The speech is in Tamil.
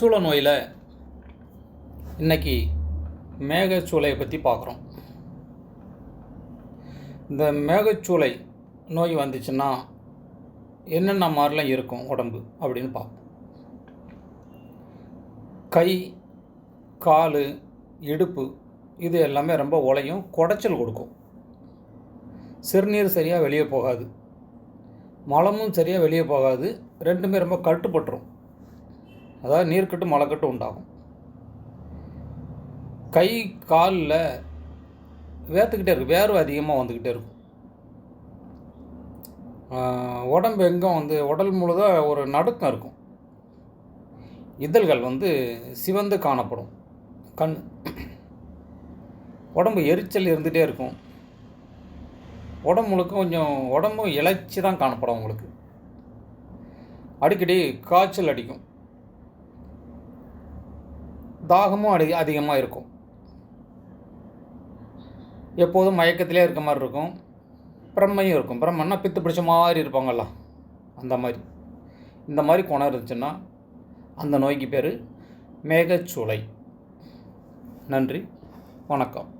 சூழ நோயில் இன்னைக்கு மேகச்சூளையை பற்றி பார்க்குறோம். இந்த மேகச்சூளை நோய் வந்துச்சுன்னா என்னென்ன மாதிரிலாம் இருக்கும் உடம்பு அப்படின்னு பார்ப்போம். கை கால் இடுப்பு இது எல்லாமே ரொம்ப உலையும் குடைச்சல் கொடுக்கும். சிறுநீர் சரியாக வெளியே போகாது. மலமும் சரியாக வெளியே போகாது. ரெண்டுமே ரொம்ப கட்டுப்பட்டுரும். அதாவது நீர்க்கட்டு மலைக்கட்டு உண்டாகும். கை காலில் வேர்த்துக்கிட்டே இருக்கும். வேர்வை அதிகமாக வந்துக்கிட்டே இருக்கும். உடம்பு எங்கும் வந்து உடல் முழுதாக ஒரு நடுக்கம் இருக்கும். இதழ்கள் வந்து சிவந்து காணப்படும். கண் உடம்பு எரிச்சல் இருந்துகிட்டே இருக்கும். உடம்பு முழுக்க கொஞ்சம் உடம்பும் இழைச்சி தான் காணப்படும் உங்களுக்கு. அடிக்கடி காய்ச்சல் அடிக்கும். தாகமும் அடி அதிகமாக இருக்கும். எப்போதும் மயக்கத்திலே இருக்க மாதிரி இருக்கும். பிரம்மையும் இருக்கும். பிரம்மன்னா பித்து பிடிச்ச மாதிரி இருப்பாங்கல்ல. அந்த மாதிரி. இந்த மாதிரி குணம் இருந்துச்சுன்னா அந்த நோய்க்கு பேர் மேகச்சூளை. நன்றி. வணக்கம்.